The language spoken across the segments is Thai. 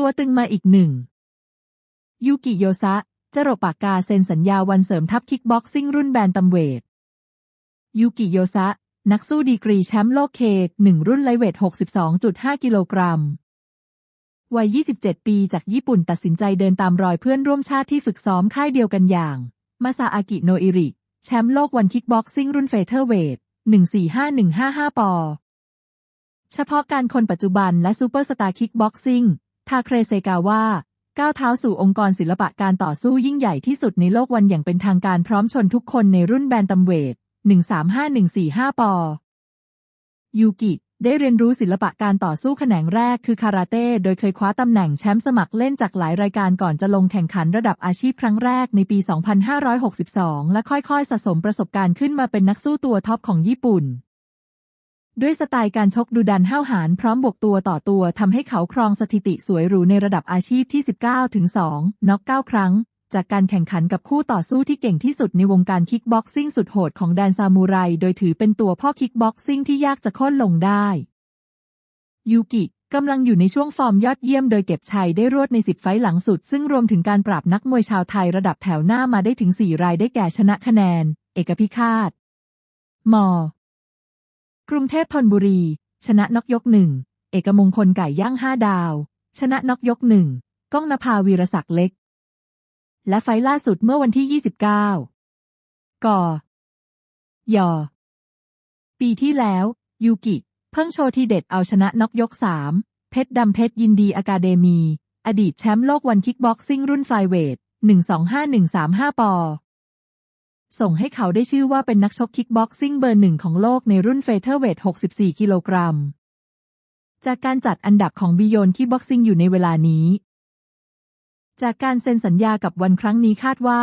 ตัวตึงมาอีกหนึ่ง ยูกิโยซะ จรปากกาเซ็นสัญญาวันเสริมทัพคิกบ็อกซิ่งรุ่นแบนตัมเวท ยูกิโยซะ นักสู้ดีกรีแชมป์โลกเคหนึ่งรุ่นไลท์เวท 62.5 กิโลกรัม วัย 27 ปีจากญี่ปุ่นตัดสินใจเดินตามรอยเพื่อนร่วมชาติที่ฝึกซ้อมค่ายเดียวกันอย่าง มาซาอากิโนอิริ แชมป์โลกวันคิกบ็อกซิ่งรุ่นเฟเธอร์เวท 145155 ปอเฉพาะการคนปัจจุบันและซูเปอร์สตาร์คิกบ็อกซิ่ง ทาเครเซกาว่าก้าวเท้าสู่องค์กรศิลปะการต่อสู้ยิ่งใหญ่ที่สุดในโลกวันอย่างเป็นทางการพร้อมชนทุกคนในรุ่นแบนตัมเวท 135145 ปอ ยูกิ ได้เรียนรู้ศิลปะการต่อสู้แขนงแรกคือคาราเต้ โดยเคยคว้าตำแหน่งแชมป์สมัครเล่นจากหลายรายการก่อนจะลงแข่งขันระดับอาชีพครั้งแรกในปี 2562 และค่อยๆ สะสมประสบการณ์ขึ้นมาเป็นนักสู้ตัวท็อปของญี่ปุ่น ด้วยสไตล์การชกดูดันห้าวหาญพร้อมบวกตัวต่อตัวทำให้เขาครองสถิติสวยหรูในระดับอาชีพที่ 19 ถึง 2 น็อก 9 ครั้ง จากการแข่งขันกับคู่ต่อสู้ที่เก่งที่สุดในวงการคิกบ็อกซิ่งสุดโหดของแดนซามูไร โดยถือเป็นตัวพ่อคิกบ็อกซิ่งที่ยากจะค่นลงได้ ยูกิกำลังอยู่ในช่วงฟอร์มยอดเยี่ยมโดยเก็บชัยได้รวดใน 10 ไฟหลังสุด ซึ่งรวมถึงการปราบนักมวยชาวไทยระดับแถวหน้ามาได้ถึง 4 รายได้แก่ชนะคะแนน เอกพิฆาต มอ กรุงเทพธนบุรี ชนะนกยกหนึ่ง เอกมงคลไก่ย่างห้าดาว ชนะนกยกหนึ่ง ก้องนภาวีรศักดิ์เล็ก และไฟล่าสุดเมื่อวันที่ 29 กยปีที่แล้ว ยูกิ เพิ่งโชว์ทีเด็ดเอาชนะนกยกสามเพชรดำเพชรยินดีอะคาเดมี อดีตแชมป์โลกวันคิกบ็อกซิ่งรุ่นไฟเวท125135 ปอ ส่งให้เขาได้ชื่อว่าเป็นนักชกคิกบ็อกซิ่งเบอร์หนึ่งของโลกในรุ่นเฟเธอร์เวท 64 กิโลกรัม จากการจัดอันดับของบิโยนคิกบ็อกซิ่งอยู่ในเวลานี้ จากการเซ็นสัญญากับวันครั้งนี้คาดว่า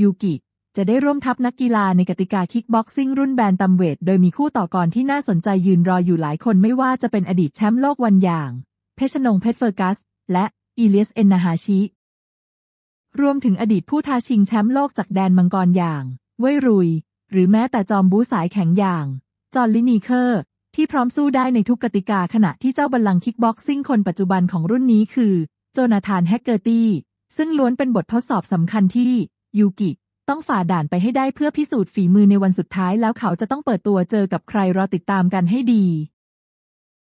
ยูกิจะได้ร่วมทัพนักกีฬาในกติกาคิกบ็อกซิ่งรุ่นแบนตัมเวท โดยมีคู่ต่อกรที่น่าสนใจยืนรออยู่หลายคนไม่ว่าจะเป็นอดีตแชมป์โลกวันอย่าง เพชรนงเพชรเฟอร์กัส และอีเลียสเอนนาฮาชิ รวมถึงอดีตผู้ท้าชิงแชมป์โลกจากแดนมังกรอย่าง เว่ยรุย หรือแม้แต่จอมบูสายแข็งอย่าง จอร์ลินีเคอร์ ที่พร้อมสู้ได้ในทุกกติกาขณะที่เจ้าบัลลังก์คิกบ็อกซิ่งคนปัจจุบันของรุ่นนี้คือ โจนาธานแฮกเกอร์ตี้ ซึ่งล้วนเป็นบททดสอบสำคัญที่ ยูกิ ต้องฝ่าด่านไปให้ได้เพื่อพิสูจน์ฝีมือในวันสุดท้ายแล้วเขาจะต้องเปิดตัวเจอกับใครรอติดตามกันให้ดี